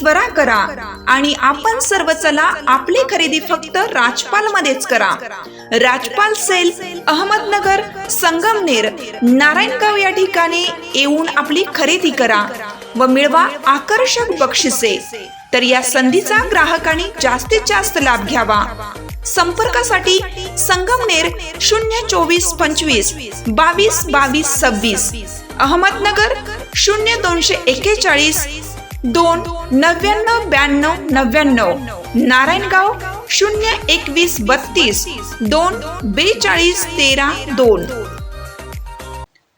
त्वरा करा आणि आपण सर्व चला आपली खरेदी फक्त राजपाल मध्येच करा. राजपाल सेल अहमदनगर संगमनेर नारायणगाव या ठिकाणी येऊन आपली खरेदी करा व मिळवा आकर्षक बक्षिसे. तर या संधीचा ग्राहकांनी जास्तीत जास्त लाभ घ्यावा. संपर्कासाठी संगमनेर शून्य चोवीस पंचवीस बावीस बावीस सव्वीस अहमदनगर शून्य दोनशे एक्केचाळीस दोन नव्याण्णव ब्याण्णव नव्याण्णव. नारायणगाव शून्य एकवीस बत्तीस. दोन बेचाळीस तेरा दोन.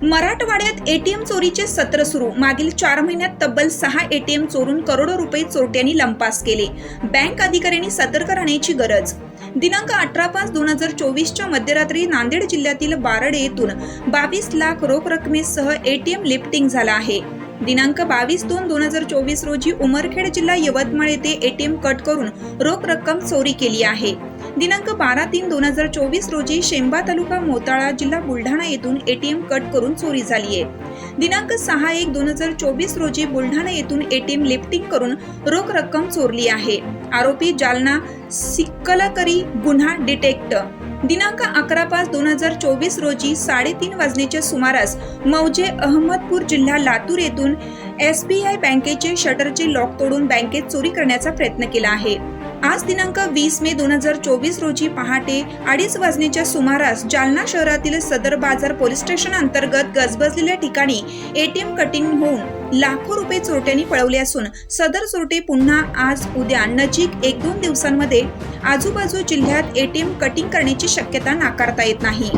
मराठवाड्यात एटीएम चोरीचे सत्र सुरू. मागील चार महिन्यात तब्बल सहा एटीएम चोरून करोडो रुपये चोरट्यांनी लंपास केले. बँक अधिकाऱ्यांनी सतर्क राहण्याची गरज. दिनांक अठरा पाच दोन हजार चोवीसच्या मध्यरात्री नांदेड जिल्ह्यातील बारड येथून बावीस लाख रोख रकमेसह एटीएम लिफ्टिंग झाला आहे. दिनांक बावीस दोन दोन हजार चोवीस रोजी उमरखेड जिल्हा यवतमाळ येथे एटीएम कट करून रोख रक्कम चोरी केली आहे. दिनांक बारा तीन दोन हजार चोवीस रोजी शेंबा तालुका मोताळा जिल्हा बुलढाणा येथून एटीएम कट करून चोरी झाली आहे. दिनांक सहा एक दोन हजार चोवीस रोजी बुलढाणा येथून एटीएम लिफ्टिंग करून रोख रक्कम चोरली आहे. आरोपी जालना सिक्कलकरी गुन्हा डिटेक्ट दिनांक अकरा पाच दोन हजार चोवीस रोजी साडेतीन वाजण्याच्या सुमारास मौजे अहमदपूर जिल्हा लातूर येथून एस बी आय बँकेचे शटरचे लॉक तोडून बँकेत चोरी करण्याचा प्रयत्न केला आहे. आज दिनांक वीस मे दोन हजार चोवीस रोजी पहाटे अडीच वाजण्याच्या सुमारास जालना शहरातील सदर बाजार पोलीस स्टेशन अंतर्गत गजबजलेल्या ठिकाणी एटीएम कटिंग होऊन लाखो रुपये चोरट्यांनी पळवले असून सदर चोरटे पुन्हा आज उद्या नजीक एक दोन दिवसांमध्ये आजूबाजू जिल्ह्यात एटीएम कटिंग करण्याची शक्यता नाकारता येत नाही.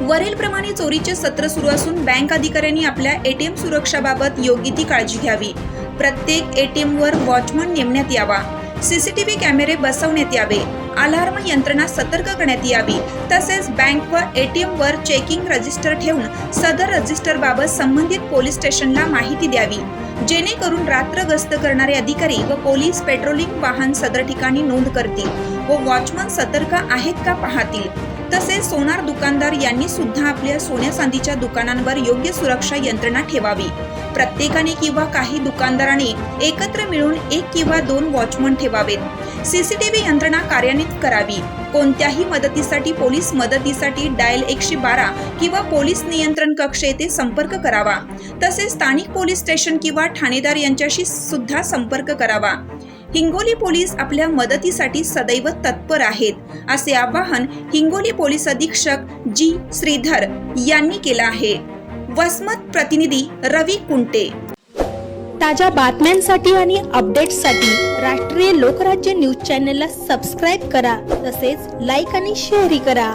वरीलप्रमाणे चोरीचे सत्र सुरू असून बँक अधिकाऱ्यांनी आपल्या एटीएम सुरक्षाबाबत योग्य ती काळजी घ्यावी. प्रत्येक एटीएम वर वॉचमन नेमण्यात यावा. सीसीटीव्ही कॅमेरे बसवण्यात यावे. अलार्म यंत्रणा सतर्क करण्यात यावी. तसेच बँक व एटीएम वर चेकिंग रजिस्टर ठेवून सदर रजिस्टर बाबत संबंधित पोलीस स्टेशनला माहिती द्यावी. जेणेकरून रात्र गस्त करणारे अधिकारी व पोलीस पेट्रोलिंग वाहन सदर ठिकाणी नोंद करतील व वॉचमन सतर्क आहेत का पाहतील. तसेच सोनार दुकानदार यांनी सुद्धा आपल्या सोन्या चांदीच्या दुकानांवर योग्य सुरक्षा यंत्रणा ठेवावी. प्रत्येकाने किंवा काही दुकानदाराने एकत्र मिळून एक किंवा दोन वॉचमन ठेवावेत. सीसीटीव्ही यंत्रणा कार्यान्वित करावी. कोणत्याही मदतीसाठी पोलीस मदतीसाठी डायल एकशे बारा किंवा पोलीस नियंत्रण कक्ष येथे संपर्क करावा. तसेच स्थानिक पोलीस स्टेशन किंवा ठाणेदार यांच्याशी सुद्धा संपर्क करावा. हिंगोली पोलीस आपल्या मदतीसाठी सदैव तत्पर आहेत असे आवाहन हिंगोली पोलीस अधीक्षक जी श्रीधर यांनी केलं आहे. वसमत प्रतिनिधी रवी कुंटे. ताज्या बातम्यांसाठी आणि अपडेट्ससाठी राष्ट्रीय लोकराज्य न्यूज चॅनलला सबस्क्राईब करा तसेच लाईक आणि शेअरही करा.